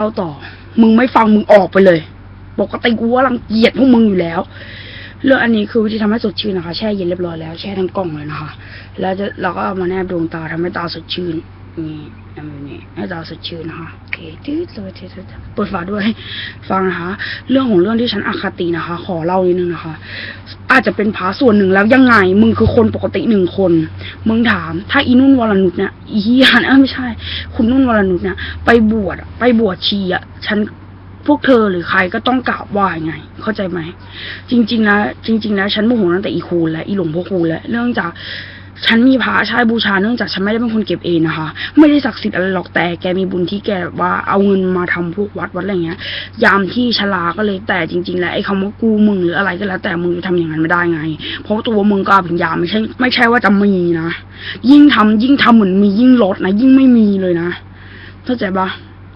เอาต่อ มึงไม่ฟังมึงออกไปเลย ปกติกูว่ารังเกียจพวกมึงอยู่แล้ว เรื่องอันนี้คือวิธีทำให้สดชื่นนะคะ แช่เย็นเรียบร้อยแล้ว แช่ทั้งกล่องเลยนะคะ แล้วจะเราก็เอามาแนบดวงตาทำให้ตาสดชื่น นี่นี้ให้ตาสดชื่นนะคะโอเคตืดเลยตืดตืดตืดเปิดฝาด้วย ฟังนะคะ เรื่องของเรื่องที่ฉันอคตินะคะ ขอเล่านิดนึงนะคะ อาจจะเป็นผาส่วนหนึ่งแล้วยังไง มึงคือคนปกติหนึ่งคน มึงถาม ถ้าอีนุ่นวรนุชเนี่ยอีฮียนเออไม่ใช่ คุณนุ่นวรนุชเนี่ยไปบวชไปบวชชีอะฉันพวกเธอหรือใครก็ต้องกราบไหว้ไง เข้าใจไหมจริง ๆ แล้วจริง ๆ แล้วฉันโมโหตั้งแต่อีคูณและอีหลวงพ่อคูณแล้วเนื่องจาก ฉันมีพระใช้บูชาเนื่องจากฉันไม่ได้เป็นคนเก็บเองนะคะ ไม่ได้ศักดิ์สิทธิ์อะไรหรอกแต่แกมีบุญที่แกว่าเอาเงินมาทำพวกวัดวัดอะไรเงี้ย ยามที่ชลาก็เลยแต่จริง ๆ แล้วไอ้คำว่ากูมึงหรืออะไรก็แล้วแต่มึงจะทำอย่างนั้นไม่ได้ไง เพราะตัวมึงก็อภิญญาไม่ใช่ไม่ใช่ว่าจะมีนะยิ่งทำยิ่งทำเหมือนมียิ่งลดนะยิ่งไม่มีเลยนะเข้าใจปะ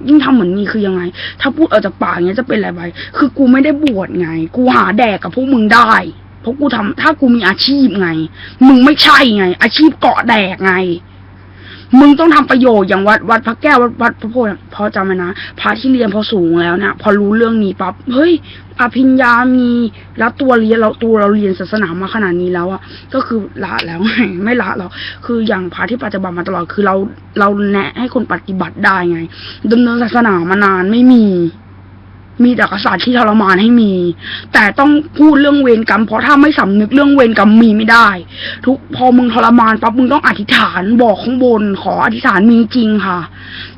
ยิ่งทำเหมือนมีคือยังไง ถ้าพูดออกจากปากเงี้ยจะเป็นอะไรไปคือกูไม่ได้บวชไง กูหาแดกกับพวกมึงได้ เพราะกูทำถ้ากูมีอาชีพไง มึงไม่ใช่ไง อาชีพเกาะแดกไง มึงต้องทำประโยชน์อย่างวัดวัดพระแก้ววัดวัดพระโพธิ์พอจำไว้นะพระที่เรียนพอสูงแล้วเนี่ยพอรู้เรื่องนี้ปั๊บเฮ้ยอภิญญามี แล้วตัวเรียนเราตัวเราเรียนศาสนามาขนาดนี้แล้วอะก็คือละแล้วไงไม่ละหรอกคืออย่างพระที่ปฏิบัติมาตลอดคือเราเราแนะให้คนปฏิบัติได้ไงดำเนินศาสนามานานไม่มี มีแต่กษัตริย์ที่ทรมานให้มี แต่ต้องพูดเรื่องเวรกรรม เพราะถ้าไม่สำนึกเรื่องเวรกรรมมีไม่ได้ ทุกพอมึงทรมานปั๊บมึงต้องอธิษฐานบอกข้างบน ขออธิษฐานมีจริงค่ะ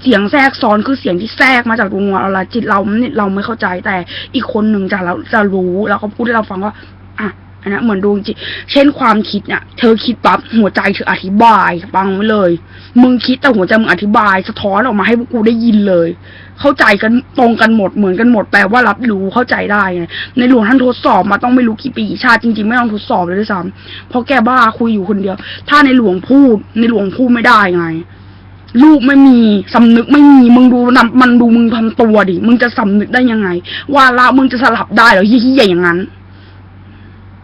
เสียงแทรกซ้อนคือเสียงที่แทรกมาจากดวงวิญญาณอะจิตเราเนี่ยเราไม่เข้าใจแต่อีกคนหนึ่งจะเราจะรู้แล้วก็พูดให้เราฟังว่าอะ อันนั้นเหมือนดวงจิตเช่นความคิดเนี่ยเธอคิดปั๊บหัวใจเธออธิบายฟังไว้เลย มึงคิดแต่หัวใจมึงอธิบาย สะท้อนออกมาให้พวกกูได้ยินเลย เข้าใจกันตรงกันหมดเหมือนกันหมดแปลว่ารับรู้เข้าใจได้ไงในหลวงท่านทดสอบมาต้องไม่รู้กี่ปีชาติจริงๆไม่ต้องทดสอบเลยด้วยซ้ำเพราะแกบ้าคุยอยู่คนเดียว ถ้าในหลวงพูด ในหลวงพูดไม่ได้ไงลูกไม่มีสำนึกไม่มีมึงดูนำมันดูมึงทำตัวดิมึงจะสำนึกได้ยังไง ว่าละมึงจะสลับได้เหรอเฮี้ยๆอย่างนั้น